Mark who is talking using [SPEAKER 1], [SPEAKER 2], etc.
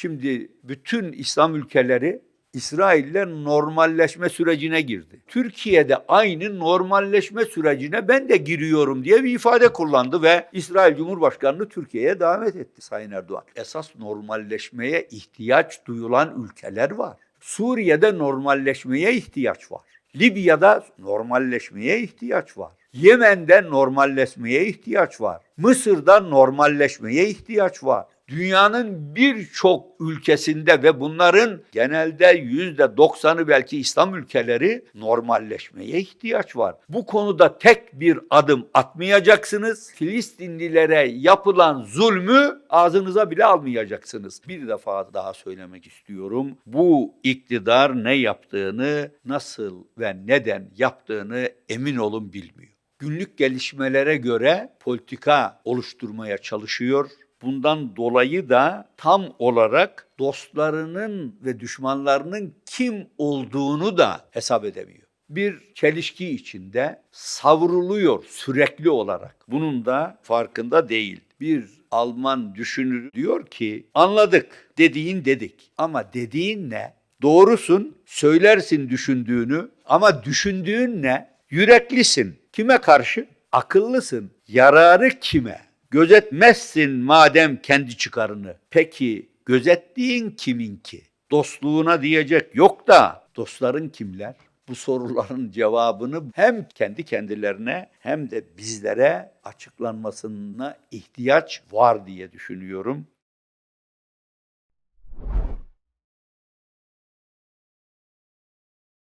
[SPEAKER 1] Şimdi bütün İslam ülkeleri İsrail'le normalleşme sürecine girdi. Türkiye'de aynı normalleşme sürecine ben de giriyorum diye bir ifade kullandı ve İsrail Cumhurbaşkanı'nı Türkiye'ye davet etti Sayın Erdoğan. Esas normalleşmeye ihtiyaç duyulan ülkeler var. Suriye'de normalleşmeye ihtiyaç var. Libya'da normalleşmeye ihtiyaç var. Yemen'de normalleşmeye ihtiyaç var. Mısır'da normalleşmeye ihtiyaç var. Dünyanın birçok ülkesinde ve bunların genelde yüzde doksanı belki İslam ülkeleri normalleşmeye ihtiyaç var. Bu konuda tek bir adım atmayacaksınız. Filistinlilere yapılan zulmü ağzınıza bile almayacaksınız. Bir defa daha söylemek istiyorum. Bu iktidar ne yaptığını, nasıl ve neden yaptığını emin olun bilmiyor. Günlük gelişmelere göre politika oluşturmaya çalışıyor. Bundan dolayı da tam olarak dostlarının ve düşmanlarının kim olduğunu da hesap edemiyor. Bir çelişki içinde savruluyor sürekli olarak. Bunun da farkında değil. Bir Alman düşünür diyor ki anladık dediğin dedik ama dediğin ne? Doğrusun söylersin düşündüğünü ama düşündüğün ne? Yüreklisin. Kime karşı? Akıllısın. Yararı kime? Gözetmezsin madem kendi çıkarını. Peki gözettiğin kimin ki? Dostluğuna diyecek yok da dostların kimler? Bu soruların cevabını hem kendi kendilerine hem de bizlere açıklanmasına ihtiyaç var diye düşünüyorum.